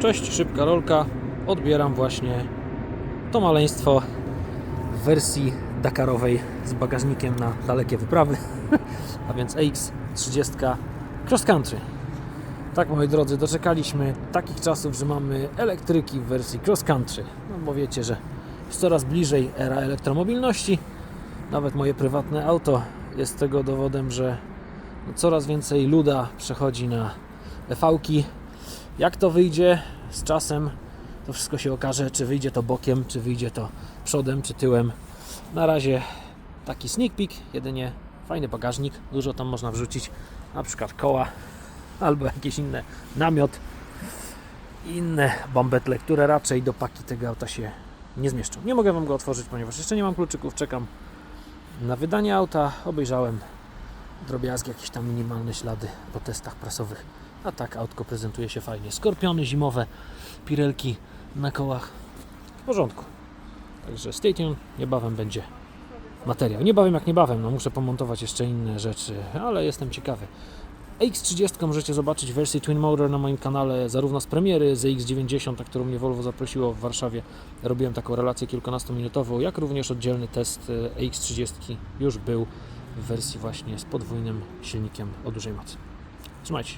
Cześć, szybka rolka. Odbieram właśnie to maleństwo w wersji Dakarowej z bagażnikiem na dalekie wyprawy, a więc AX30 Cross Country. Tak, moi drodzy, doczekaliśmy takich czasów, że mamy elektryki w wersji cross country. No bo wiecie, że jest coraz bliżej era elektromobilności. Nawet moje prywatne auto jest tego dowodem, że coraz więcej luda przechodzi na EV-ki. Jak to wyjdzie z czasem, to wszystko się okaże, czy wyjdzie to bokiem, czy wyjdzie to przodem, czy tyłem. Na razie taki sneak peek, jedynie fajny bagażnik, dużo tam można wrzucić, na przykład koła, albo jakieś inne namiot inne bambetle, które raczej do paki tego auta się nie zmieszczą. Nie mogę Wam go otworzyć, ponieważ jeszcze nie mam kluczyków, czekam na wydanie auta, obejrzałem drobiazgi, jakieś tam minimalne ślady po testach prasowych, a tak autko prezentuje się fajnie. Skorpiony zimowe, pirelki na kołach, w porządku. Także stay tuned, niebawem będzie materiał. Niebawem jak niebawem, no muszę pomontować jeszcze inne rzeczy, ale jestem ciekawy. X30 możecie zobaczyć w wersji Twin Motor na moim kanale, zarówno z premiery z X90, którą mnie Volvo zaprosiło w Warszawie. Robiłem taką relację kilkunastominutową, jak również oddzielny test e, X30 już był w wersji właśnie z podwójnym silnikiem o dużej mocy. Trzymajcie.